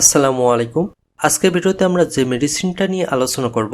আসসালামু আলাইকুম। আজকের ভিডিওতে আমরা যে মেডিসিনটা নিয়ে আলোচনা করব,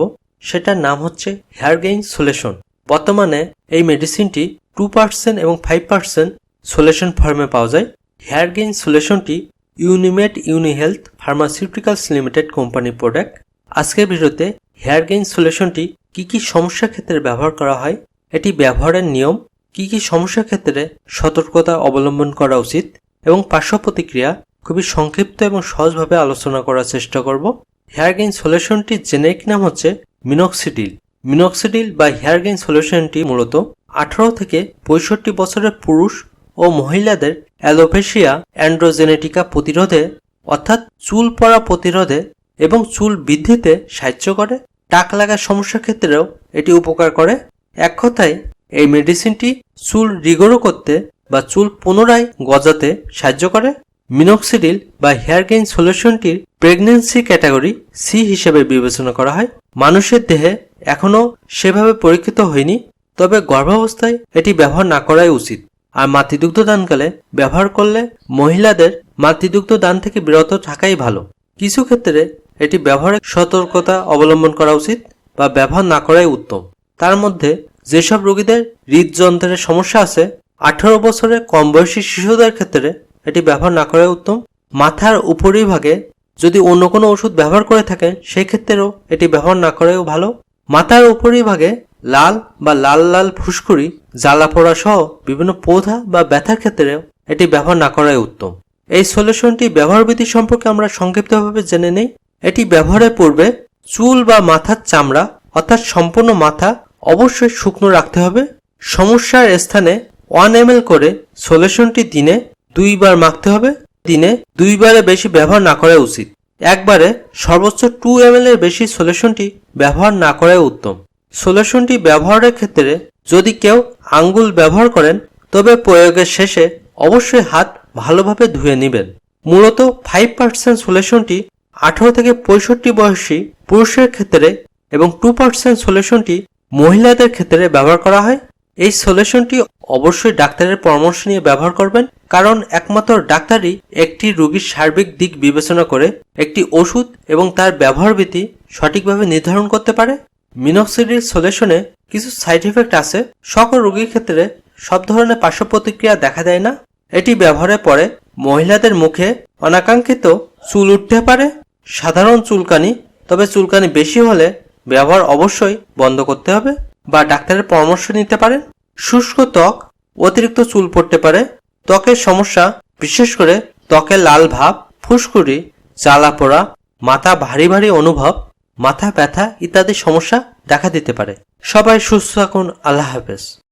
সেটার নাম হচ্ছে হেয়ার গেইন সলিউশন বর্তমানে এই মেডিসিনটি টু পার্সেন্ট এবং ফাইভ পার্সেন্ট সলিউশন ফর্মে পাওয়া যায়। Hair gain সলিউশনটি Unimed Uni health pharmaceuticals limited কোম্পানির প্রোডাক্ট আজকের ভিডিওতে হেয়ার গেইন সলিউশনটি কি কি সমস্যার ক্ষেত্রে ব্যবহার করা হয়, এটি ব্যবহারের নিয়ম, কি কি সমস্যার ক্ষেত্রে সতর্কতা অবলম্বন করা উচিত, এবং পার্শ্ব প্রতিক্রিয়া খুবই সংক্ষিপ্ত এবং সহজভাবে আলোচনা করার চেষ্টা করব। হেয়ার গেইন সলিউশনটির জেনেরিক নাম হচ্ছে মিনক্সিডিল মিনক্সিডিল বা হেয়ার গেইন সলিউশনটি মূলত আঠারো থেকে পঁয়ষট্টি বছরের পুরুষ ও মহিলাদের অ্যালোপেশিয়া অ্যান্ড্রোজেনেটিকা প্রতিরোধে, অর্থাৎ চুল পড়া প্রতিরোধে এবং চুল বৃদ্ধিতে সাহায্য করে। টাক লাগার সমস্যার ক্ষেত্রেও এটি উপকার করে। এক কথায়, এই মেডিসিনটি চুল রিগোরো করতে বা চুল পুনরায় গজাতে সাহায্য করে। মিনক্সিডিল বা হেয়ার গেইন সলিউশনটির প্রেগন্যান্সি ক্যাটাগরি সি হিসেবে বিবেচনা করা হয়। মানুষের দেহে এখনও সেভাবে পরীক্ষিত হয়নি, তবে গর্ভাবস্থায় এটি ব্যবহার না করাই উচিত। আর মাতৃদুগ্ধ দানকালে ব্যবহার করলে মহিলাদের মাতৃদুগ্ধ দান থেকে বিরত থাকাই ভালো। কিছু ক্ষেত্রে এটি ব্যবহারে সতর্কতা অবলম্বন করা উচিত বা ব্যবহার না করাই উত্তম। তার মধ্যে যেসব রোগীদের হৃদযন্ত্রের সমস্যা আছে, আঠারো বছরের কম বয়সী শিশুদের ক্ষেত্রে এটি ব্যবহার না করাই উত্তম। মাথার উপরিভাগে যদি অন্য কোনো ওষুধ ব্যবহার করে থাকেন সেই ক্ষেত্রেও এটি ব্যবহার না করাও ভালো। মাথার উপরিভাগে লাল বা লাল লাল ফুসকুড়ি, জ্বালা পোড়া সহ বিভিন্ন পৌধা বা ব্যথার ক্ষেত্রেও এটি ব্যবহার না করাই উত্তম। এই সলিউশনটি ব্যবহার বিধি সম্পর্কে আমরা সংক্ষিপ্তভাবে জেনে নেই। এটি ব্যবহারের পূর্বে চুল বা মাথার চামড়া, অর্থাৎ সম্পূর্ণ মাথা, অবশ্যই শুকনো রাখতে হবে। সমস্যার স্থানে ওয়ান এম করে সলিউশনটি দিনে দুইবার মাখতে হবে। দিনে দুইবারে বেশি ব্যবহার না করা উচিত। একবারে সর্বোচ্চ টু এম এর বেশি সলিউশনটি ব্যবহার না করাই উত্তম। সলিউশনটি ব্যবহারের ক্ষেত্রে যদি কেউ আঙ্গুল ব্যবহার করেন, তবে প্রয়োগের শেষে অবশ্যই হাত ভালোভাবে ধুয়ে নেবেন। মূলত ফাইভ পার্সেন্ট সলিউশনটি আঠারো থেকে পঁয়ষট্টি বয়সী পুরুষের ক্ষেত্রে এবং টু পার্সেন্ট সলিউশনটি মহিলাদের ক্ষেত্রে ব্যবহার করা হয়। এই সলিউশনটি অবশ্যই ডাক্তারের পরামর্শ নিয়ে ব্যবহার করবেন, কারণ একমাত্র ডাক্তারই একটি রোগীর সার্বিক দিক বিবেচনা করে একটি ওষুধ এবং তার ব্যবহার বিধি সঠিকভাবে নির্ধারণ করতে পারে। মিনক্সিডিল সলিউশনে কিছু সাইড ইফেক্ট আছে। সকল রোগীর ক্ষেত্রে সব ধরনের পার্শ্ব প্রতিক্রিয়া দেখা দেয় না। এটি ব্যবহারের পরে মহিলাদের মুখে অনাকাঙ্ক্ষিত চুল উঠতে পারে। সাধারণ চুলকানি, তবে চুলকানি বেশি হলে ব্যবহার অবশ্যই বন্ধ করতে হবে। বা ডাক্তারের পরামর্শ নিতে পারেন শুষ্ক ত্বক, অতিরিক্ত চুল পড়তে পারে। ত্বকের সমস্যা, বিশেষ করে ত্বকের লাল ভাব, ফুসকুড়ি, জ্বালা পোড়া, মাথা ভারী ভারী অনুভব, মাথা ব্যথা ইত্যাদি সমস্যা দেখা দিতে পারে। সবাই সুস্থ থাকুন। আল্লাহ হাফেজ।